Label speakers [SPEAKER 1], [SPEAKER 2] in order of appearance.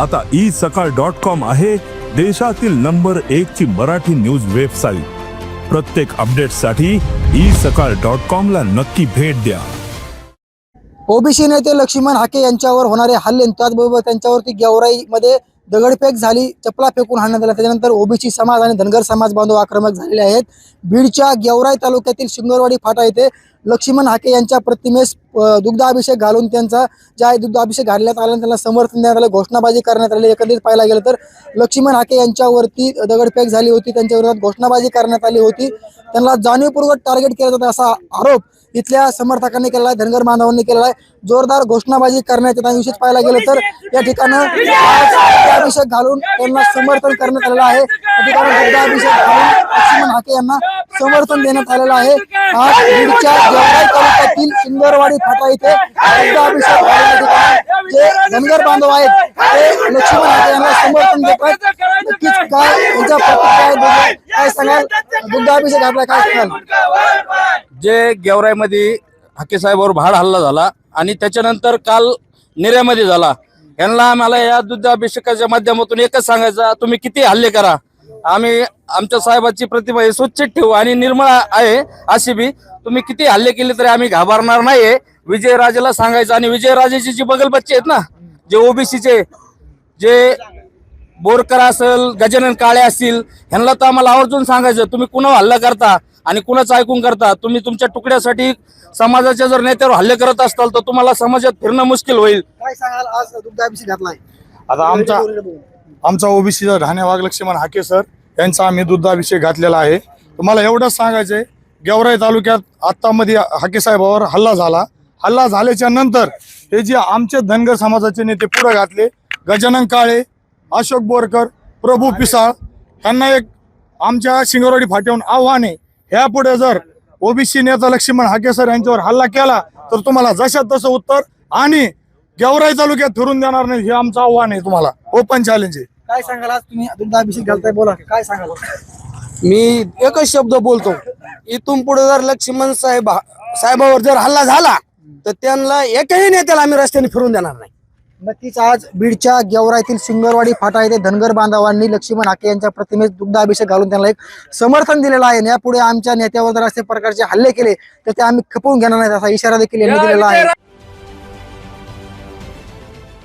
[SPEAKER 1] आता ई सकाळ dot com आहे देशातील नंबर एक ची मराठी न्यूज वेबसाईट. प्रत्येक अपडेटसाठी ई सकाळ डॉट कॉम ला नक्की भेट द्या.
[SPEAKER 2] ओबीसी नेते लक्ष्मण हाके यांच्यावर होणारे हल्ले त्याचबरोबर त्यांच्यावरती गेवराईमध्ये दगडफेक झाली चपला फेकून हाणण्यात आला. त्याच्यानंतर ओबीसी समाज आणि धनगर समाज बांधव आक्रमक झालेले आहेत. बीडच्या गेवराई तालुक्यातील शिंगरवाडी फाटा येथे लक्ष्मण हाके यांच्या प्रतिमेस दुग्धाभिषेक घालून त्यांचा ज्या दुग्धाभिषेक घालण्यात आला त्यांना समर्थन देण्यात आलं. घोषणाबाजी करण्यात आली. एकंदरीत पाहायला गेलं तर लक्ष्मण हाके यांच्यावरती दगडफेक झाली होती. त्यांच्या विरोधात घोषणाबाजी करण्यात आली होती. त्यांना जाणीवपूर्वक टार्गेट केलं जातं असा आरोप इथल्या समर्थकांनी केलेला आहे धनगर बांधवांनी केलेला आहे. जोरदार घोषणाबाजी करण्यात येत विशेष पाहायला गेलं तर या ठिकाणी दुग्धाभिषेक घालून त्यांना समर्थन करण्यात आलेलं आहे. या ठिकाणी दुग्धाभिषेक घालून हाके यांना समर्थन देण्यात आलेलं आहे. आज बीडच्या गेवराई तालुक्यातील सिंगरवाडी फाटा इथे जे धनगर बांधव आहेत ते लक्ष्मण हाके यांना समर्थन देत आहेत. नक्कीच काय? त्यांच्या प्रतिक्रिया. काय सांगाल? दुग्धाभिषेक घातला काय सांगाल?
[SPEAKER 3] जे गेवराईमध्ये हाके साहेबावर भाड हल्ला झाला आणि त्याच्यानंतर काल नेऱ्यामध्ये झाला. यांना आम्हाला या दुग्धाभिषेकाच्या माध्यमातून एकच सांगायचं तुम्ही किती हल्ले करा? आम्ही आमच्या साहेबाची प्रतिमा ही स्वच्छ ठेवू आणि निर्मळ आहे अशी बी. तुम्ही किती हल्ले केले तरी आम्ही घाबरणार नाहीये. विजयराजेला सांगायचं आणि विजयराजेचे जे बगल बच्चे आहेत ना जे ओबीसीचे जे बोरकर असेल गजानन काळे असतील ह्यांना तर आम्हाला आवर्जून सांगायचं तुम्ही कुणावर हल्ला करता आणि कुणाचं ऐकून करता? तुम्ही तुमच्या तुकड्यासाठी समाजाच्या जर नेत्यावर हल्ले करत असताल तर तुम्हाला समाजात फिरणं मुश्किल होईल.
[SPEAKER 2] काय सांगाल? आज घातलाय.
[SPEAKER 4] आता आमचा आमचा ओबीसीचा धाणे वाघ लक्ष्मण हाके सर यांचा आम्ही दुग्धाभिषेक घातलेला आहे. तुम्हाला एवढंच सांगायचंय गेवराई तालुक्यात आत्तामध्ये हाके साहेबावर हल्ला झाला. हल्ला झाल्याच्यानंतर हे जे आमचे धनगर समाजाचे नेते पुढे घातले गजानन काळे अशोक बोरकर प्रभू पिसाळ यांना एक आमच्या शिंगरवाडी फाट्याहून आव्हान आहे ह्यापुढे जर ओबीसी नेता लक्ष्मण हाके सर यांच्यावर हल्ला केला तर तुम्हाला जशात तसं उत्तर आणि गेवराई तालुक्यात फिरून देणार नाही हे आमचं आव्हान आहे तुम्हाला. ओपन चॅलेंज आहे.
[SPEAKER 2] काय सांगाल? आज तुम्ही दुग्धाभिषेक घालताय बोला. काय सांगाल?
[SPEAKER 5] मी एकच शब्द बोलतो. इथून पुढे जर लक्ष्मण साहेब साहेबावर जर हल्ला झाला तर त्यांना एकही नेत्याला आम्ही रस्त्याने फिरून देणार नाही.
[SPEAKER 2] नक्कीच आज बीडच्या गेवराईतील सिंगरवाडी फाटा येथे धनगर बांधवांनी लक्ष्मण हाके यांच्या प्रतिमेस दुग्धाभिषेक घालून त्यांना एक समर्थन दिलेलं आहे. यापुढे आमच्या नेत्यावर जर असे प्रकारचे हल्ले केले तर ते आम्ही खपवून घेणार नाही असा इशारा देखील यांनी दिलेला आहे.